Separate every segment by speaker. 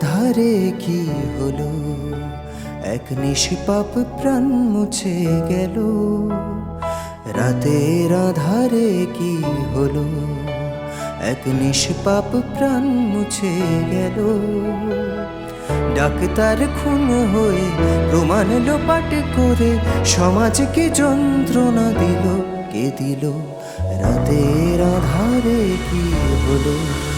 Speaker 1: ধারে কি হলো? এক নিষ্পাপ প্রাণ মুছে গেল। রাতের আধারে কি হলো? এক নিষ্পাপ প্রাণ মুছে গেল। ডাক্তার খুন হয়ে প্রমাণ লোপাট করে সমাজকে যন্ত্রণা দিল, কে দিল? রাতের আধারে কি হলো?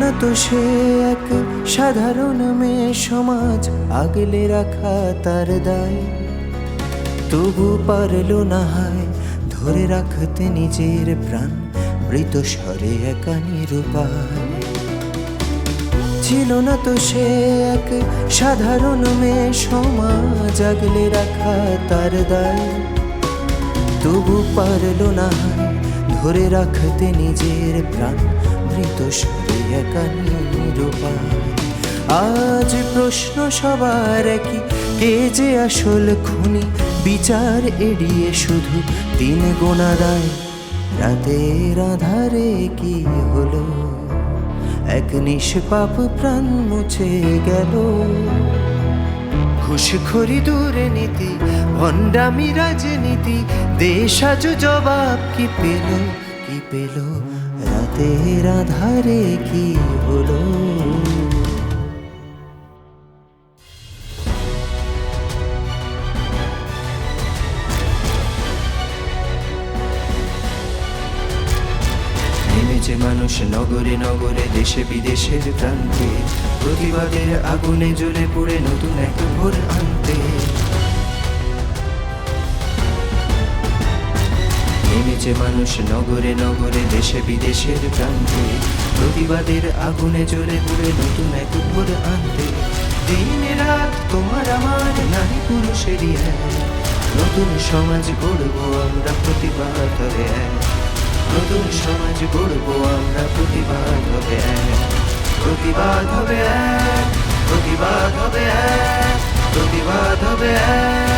Speaker 1: না তো সে এক সাধারণ মেয়ে সমাজ আগলে রাখা তার দায়। তবু পারল না হয়, ধরে রাখতে নিজের প্রাণ, মৃত স্বরে একা নিরুপায়। ছিল না তো সে এক সাধারণ মেয়ে সমাজ আগলে রাখা তার দায়। তবু পারল না ধরে রাখতে নিজের প্রাণ, মৃত স্বরে আজ প্রশ্ন সবার কি কে যে আসল খুনি? বিচার এড়িয়ে শুধু দিন গোনা দেয় রাতের আধারে কি হলো? এক নিষ্পাপ প্রাণ মুছে গেল। ঘুষখড়ি দূরে নীতি ভণ্ডামি রাজনীতি, দেশ আজ জবাব কি পেল? কি পেল? রাতের আধারে কি হলো নেমেছে মানুষ নগরে নগরে দেশে বিদেশের প্রান্তে, প্রতিবাদের আগুনে জ্বলে পড়ে নতুন এক ভোর আনতে মানুষ নগরে নগরে, দেশে বিদেশের প্রান্তে। প্রতিবাদের আগুনে জ্বলে পুড়ে নতুন এক ভোর আনতে। দিন রাত তোমার আমার নারী পুরুষেরই নতুন সমাজ গড়বো আমরা প্রতিবাদ হবে নতুন সমাজ গড়বো আমরা প্রতিবাদ হবে প্রতিবাদ হবে প্রতিবাদ হবে প্রতিবাদ হবে এক।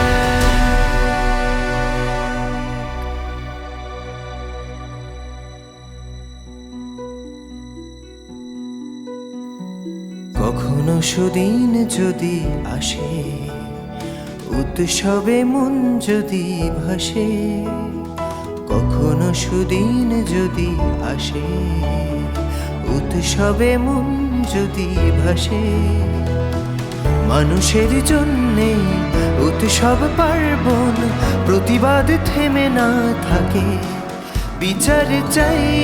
Speaker 1: কখনো সুদিন যদি আসে, উৎসবে মন যদি ভাসে, কখনো সুদিন যদি আসে, উৎসবে মন যদি ভাসে। মানুষের জন্যে উৎসব পার্বণ, প্রতিবাদ থেমে না থাকে, বিচার চাই